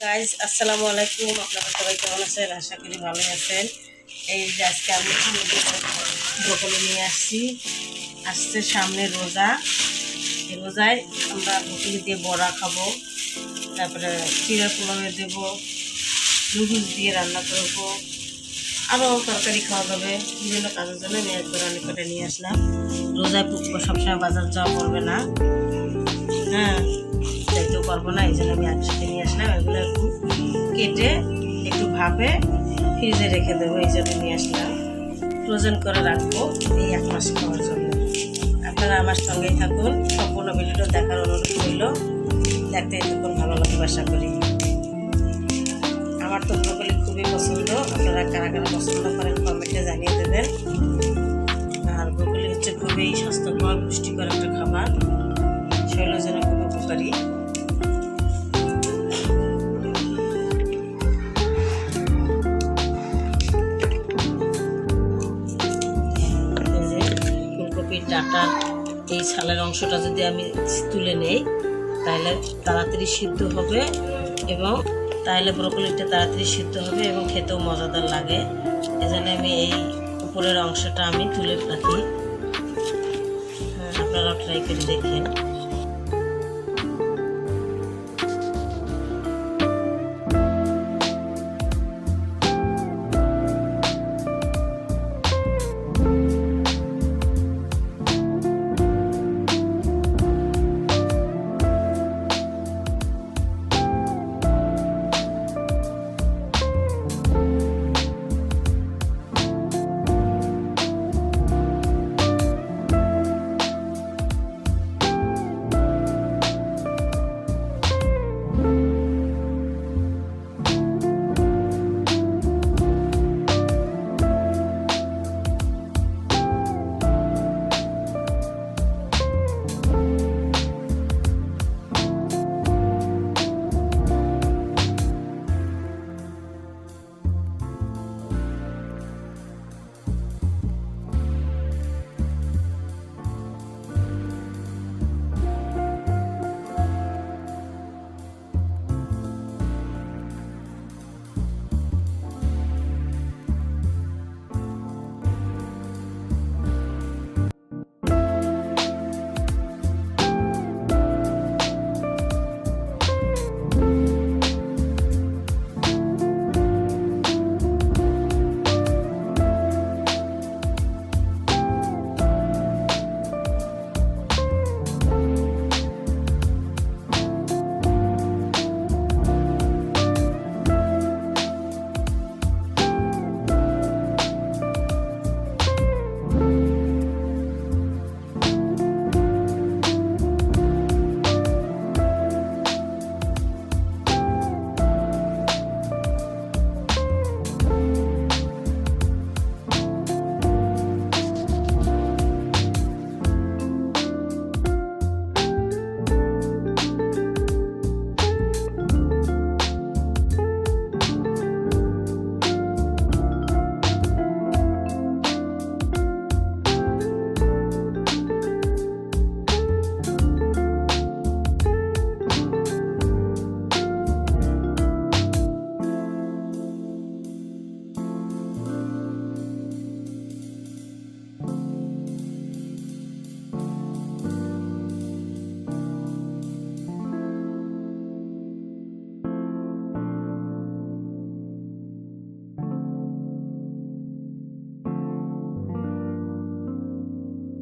Guys আসসালামু আলাইকুম। আপনারা সবাই কেমন আছেন? আশা করি ভালোই আছেন। এই যে আজকে আমি ব্রকলি নিয়ে আসছি। আসছে সামনে রোজা। এই রোজায় আমরা ব্রকলি দিয়ে বড়া খাব। তারপরে চিড়া পোলাও দেবো। নুডলস দিয়ে রান্না করব। আরও তরকারি খাওয়া যাবে। বিভিন্ন কাজের জন্য আমি একবার অনেক করে নিয়ে আসলাম। রোজায় সবসময় বাজার যাওয়া পড়বে না। হ্যাঁ। যাইতেও পারব না, এই জন্য আমি একসাথে নিয়ে আসলাম, এগুলো একটু কেটে একটু ভাপে ফ্রিজে রেখে দেবো, এই জন্য নিয়ে আসলাম। ফ্রোজেন করে রাখব এই এক মাস খাওয়ার জন্য। আপনারা আমার সঙ্গেই থাকুন, সম্পূর্ণ ভিডিওটা দেখার অনুরোধ রইল। দেখতে এতক্ষণ ভালো লাগবে আশা করি। আমার তো ব্রোকলি খুবই পছন্দ, আপনারা কারা কারা পছন্দ করেন কমেন্টে জানিয়ে দেবেন। আর ব্রোকলি হচ্ছে খুবই স্বাস্থ্যকর, পুষ্টিকর এই ছালের অংশটা যদি আমি তুলে নেই তাহলে তাড়াতাড়ি সিদ্ধ হবে এবং তাহলে ব্রকলিটা তাড়াতাড়ি সিদ্ধ হবে এবং খেতেও মজাদার লাগে। এজন্য আমি এই উপরের অংশটা আমি তুলে রাখি। হ্যাঁ, আপনারাও ট্রাই করে দেখেন।